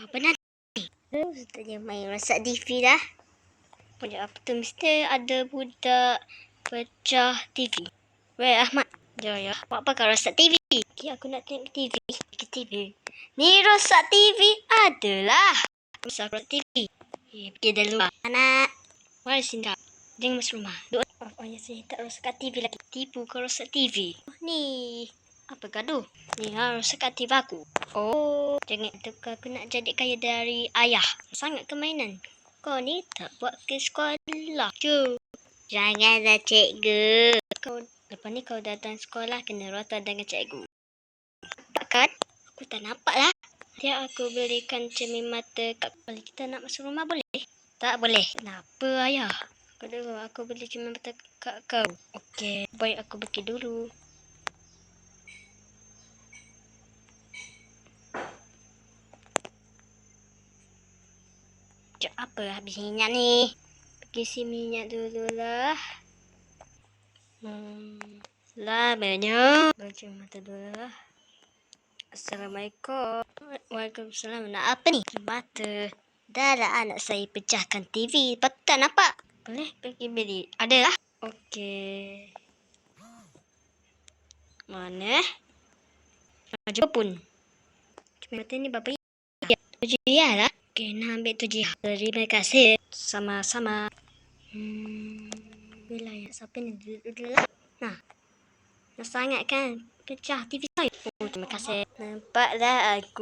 Oh, tadi main rosak TV dah. Budak apa tu mesti ada budak pecah TV. Weh Ahmad. Ya ya. Buat apa kau rosak TV? Okay, aku nak tengok TV. Ke TV. Ni rosak TV adalah. Rosak rosak TV. Eh, pergi dah luar. Anak. Mari sini dah. Jangan masuk rumah. Duk. Oh, oh ya saya tak rosak TV lagi. Tipu kau rosak TV. Oh, ni. Apa gaduh? Ni ha rosak TV aku. Oh, jangan tu aku nak jadi kaya dari ayah. Sangat kemainan. Kau ni tak buat ke sekolah. Cu. Janganlah cikgu. Kau lepas ni kau datang sekolah kena rota dengan cikgu. Tak kan? Aku tak nampak lah. Tiap aku belikan cermin mata kat kepala kita nak masuk rumah boleh? Tak boleh. Kenapa ayah? Kau dulu aku beli cermin mata kat kau. Okey, baik aku pergi dulu. Cak apa habis minyak ni? Pergi si minyak dulu lah. Hmm. Banyak. Baca mata dulu lah. Assalamualaikum. Waalaikumsalam. Nak apa ni? Mata. Dah lah anak saya pecahkan TV. Patut tak nampak? Boleh pergi beli. Ada lah. Okey. Mana? Baju pun. Cuma mata ni berapa ya? Tujuh ya lah. Okey, nak ambil tujuh. Terima kasih. Sama-sama. Hmm. Bila ya? Siapa ni? Duduk dulu lah. Nah. Nak sangat kan? Pecah TV saya. Oh, terima kasih. Nampaklah aku